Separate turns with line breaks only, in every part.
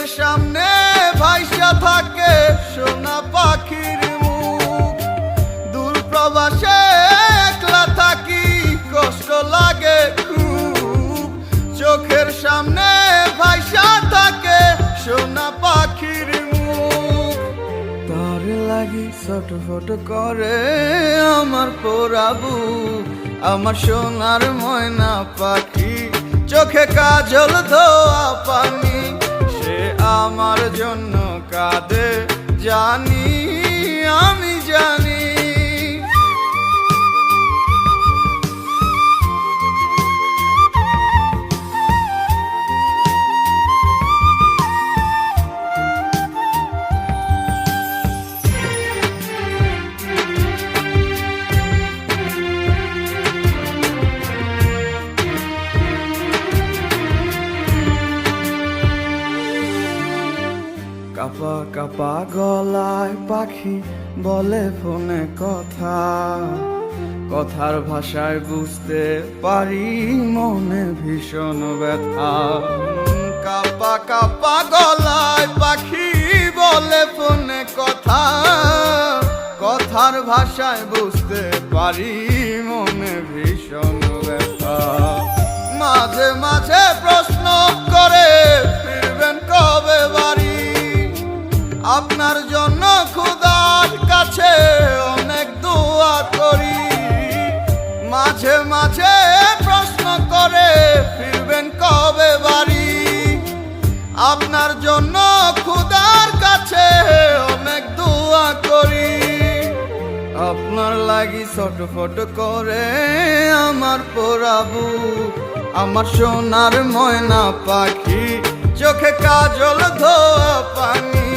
চোখের সামনে ভাইসা থাকে সোনা পাখির মুখ। দূর প্রবাসে একলা থাকি, কষ্ট লাগে খুব। চোখের সামনে ভাইসা থাকে সোনা পাখির মুখ। তার লাগি ছটফট করে আমার পোড়াবু আমার সোনার ময়না পাখি, চোখে কাজল ধোয়া পানি। জন্য কাঁদে। জানি আমি কাপা গলায় পাখি বলে ফোনে কথা। কথার ভাষায় বুঝতে পারি, মনে ভীষণ ব্যথা। কাপা কাপা গলায় পাখি বলে ফোনে কথা। কথার ভাষায় বুঝতে পারি, মনে ভীষণ ব্যথা। মাঝে মাঝে আপনার জন্য খুদার কাছে অনেক দোয়া করি। মাঝে মাঝে প্রশ্ন করে, ফিরবেন কবে বাড়ি? আপনার জন্য খুদার কাছে অনেক দোয়া করি। আপনার লাগি ছটফট করে আমার পোড়াবু আমার সোনার ময়না পাখি, চোখে কাজল ধোয়া পানি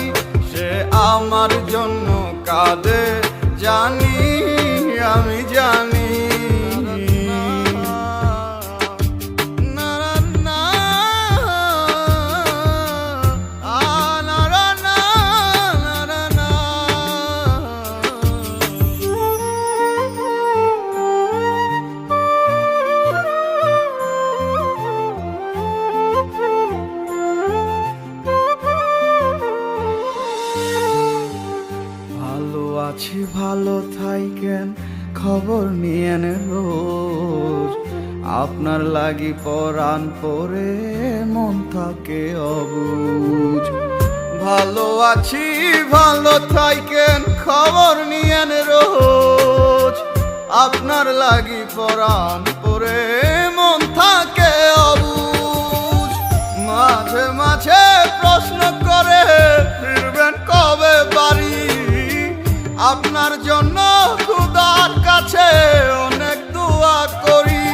আমার জন্য কাঁদে জানি আছি, ভালো থাইকেন, খবর নিয়েন রোজ আপনার লাগি পরাণ পরে মন থাকে অবুঝ। ভালো আছি, ভালো থাইকেন, খবর নিয়েন রোজ আপনার লাগি পরাণ পরে মন থাকে আপনার জন্য খুদার কাছে অনেক দোয়া করি।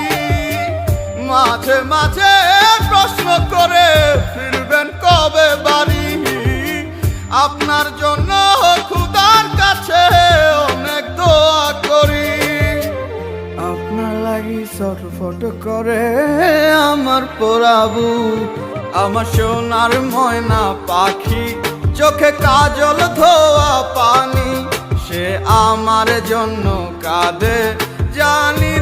মাঝে মাঝে প্রশ্ন করে ফিরবেন কবে বাড়ি? আপনার জন্য খুদার কাছে অনেক দোয়া করি। আপনার লাগি ছটফট করে আমার পোড়াবু, আমার সোনার ময়না পাখি, চোখে কাজল ধোয়া পানি। আমার জন্য কাঁদে। জানি